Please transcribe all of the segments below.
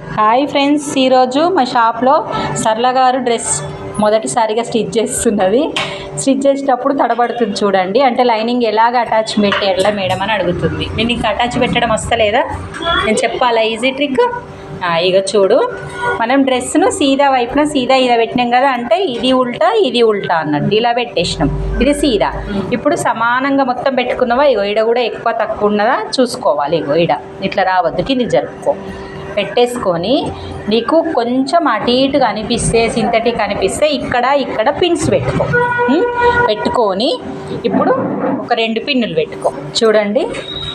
Hi friends ఈరోజు మా షాప్లో సరళ గారు డ్రెస్ మొదటిసారిగా స్టిచ్ చేస్తున్నది. స్టిచ్ చేసేటప్పుడు తడబడుతుంది చూడండి. అంటే లైనింగ్ ఎలాగ అటాచ్ పెట్టేయాలా మేడం అని అడుగుతుంది. నేను ఇంకా అటాచ్ పెట్టడం వస్తలేదా? నేను చెప్పాలా? ఈజీ ట్రిక్ ఇక చూడు. మనం డ్రెస్ను సీదా వైపున సీదా ఇలా పెట్టినాం కదా అంటే ఇది ఉల్టా ఇది ఉల్టా అన్నట్టు ఇలా పెట్టేసినాం. ఇది సీదా. ఇప్పుడు సమానంగా మొత్తం పెట్టుకున్నావా? ఇగో ఈడ కూడా ఎక్కువ తక్కువ ఉన్నదా? చూసుకోవాలి. ఇగో ఈడ. ఇట్లా రావద్దు. కింది జరుపుకో. పెట్టేసుకొని నీకు కొంచెం అటు ఇటుగా అనిపిస్తే సింథటిక్ అనిపిస్తే ఇక్కడ ఇక్కడ పిన్స్ పెట్టుకో. పెట్టుకొని ఇప్పుడు ఒక రెండు పిన్నులు పెట్టుకో. చూడండి.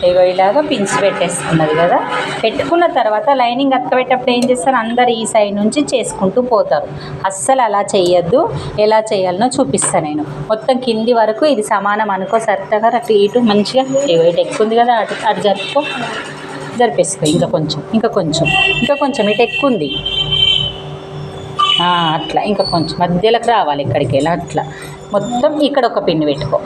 ఇగో ఇలాగా పిన్స్ పెట్టేసుకున్నది కదా. పెట్టుకున్న తర్వాత లైనింగ్ అత్తబెట్టేటప్పుడు ఏం చేస్తారు? అందరు ఈ సైడ్ నుంచి చేసుకుంటూ పోతారు. అస్సలు అలా చేయొద్దు ఎలా చేయాలనో చూపిస్తాను నేను. మొత్తం కింది వరకు ఇది సమానం అనుకో సరదాగా అటు ఇటు మంచిగా ఇగో ఇటు ఎక్కువ ఉంది కదా అటు అటు జరుపుకో. జరిపేసుకో ఇంకా కొంచెం ఇంకా కొంచెం ఇంకా కొంచెం ఇటు ఎక్కువ ఉంది. అట్లా ఇంకా కొంచెం మధ్యలోకి రావాలి ఇక్కడికి వెళ్ళి అట్లా. మొత్తం ఇక్కడ ఒక పిన్ పెట్టుకో.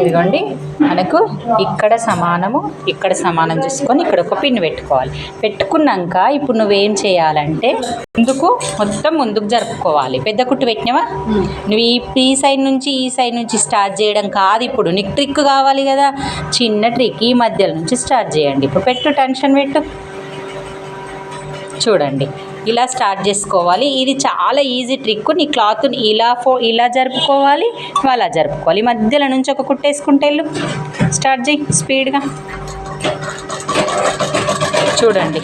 ఇదిగోండి మనకు ఇక్కడ సమానము ఇక్కడ సమానం చూసుకొని ఇక్కడ ఒక పిన్ పెట్టుకోవాలి. పెట్టుకున్నాక ఇప్పుడు నువ్వేం చేయాలంటే ముందుకు మొత్తం ముందుకు జరుపుకోవాలి. పెద్ద కుట్టు పెట్టినావా? నువ్వు ఈ ఈ సైడ్ నుంచి ఈ సైడ్ నుంచి స్టార్ట్ చేయడం కాదు ఇప్పుడు. నీకు ట్రిక్ కావాలి కదా. చిన్న ట్రిక్ ఈ మధ్యలో నుంచి స్టార్ట్ చేయండి. ఇప్పుడు పెట్టు టెన్షన్ పెట్టు. చూడండి. ఇలా స్టార్ట్ చేసుకోవాలి. ఇది చాలా ఈజీ ట్రిక్ నీ క్లాత్ని ఇలా ఫో ఇలా జరుపుకోవాలి అలా జరుపుకోవాలి. మధ్యలో నుంచి ఒక కుట్టేసుకుంటే వెళ్ళు. స్టార్ట్ చేయి స్పీడ్గా చూడండి.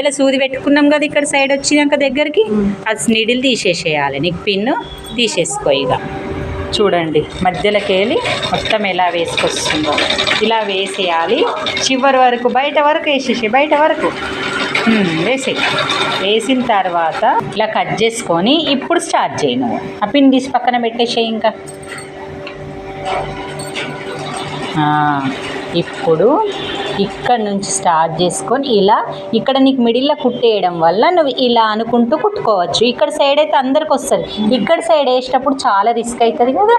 ఇలా సూది పెట్టుకున్నాం కదా ఇక్కడ సైడ్ వచ్చినాక దగ్గరికి. అది నీడిల్ తీసేసేయాలి. నీకు పిన్ను తీసేసుకో ఇక. చూడండి మధ్యలోకి వెళ్ళి మొత్తం ఎలా వేసుకొస్తుందో. ఇలా వేసేయాలి. చివరి వరకు బయట వరకు వేసేసి బయట వరకు. వేసే వేసిన తర్వాత ఇలా కట్ చేసుకొని ఇప్పుడు స్టార్ట్ చేయను ఆ పిన్ తీసి పక్కన పెట్టేసేయి ఇంకా. ఇప్పుడు ఇక్కడ నుంచి స్టార్ట్ చేసుకొని ఇలా ఇక్కడ నీకు మిడిల్లో కుట్టేయడం వల్ల నువ్వు ఇలా అనుకుంటూ కుట్టుకోవచ్చు. ఇక్కడ సైడ్ అయితే అందరికి వస్తుంది. ఇక్కడ సైడ్ వేసేటప్పుడు చాలా రిస్క్ అవుతుంది కదా.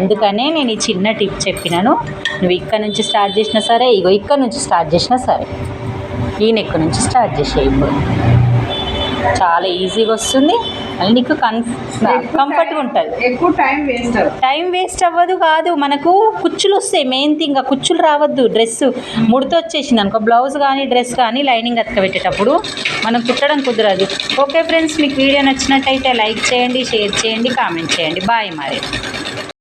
అందుకనే నేను ఈ చిన్న టిప్ చెప్పినాను. నువ్వు ఇక్కడ నుంచి స్టార్ట్ చేసినా సరే ఇగో ఇక్కడ నుంచి స్టార్ట్ చేసినా సరే ఈ నెక్ నుంచి స్టార్ట్ చేసే ఇప్పుడు. చాలా ఈజీగా వస్తుంది. మళ్ళీ నీకు కంఫర్ట్గా ఉంటుంది. ఎక్కువ టైం వేస్ట్ టైం వేస్ట్ అవ్వదు కాదు. మనకు కుచ్చులు వస్తాయి. మెయిన్ థింగ్ ఆ కుచ్చులు రావద్దు. డ్రెస్ ముడత వచ్చేసింది అనుకో. బ్లౌజ్ కానీ డ్రెస్ కానీ లైనింగ్ అతకబెట్టేటప్పుడు మనం కుట్టడం కుదరదు. ఓకే ఫ్రెండ్స్ మీకు వీడియో నచ్చినట్టయితే లైక్ చేయండి షేర్ చేయండి కామెంట్ చేయండి. బాయ్ మరి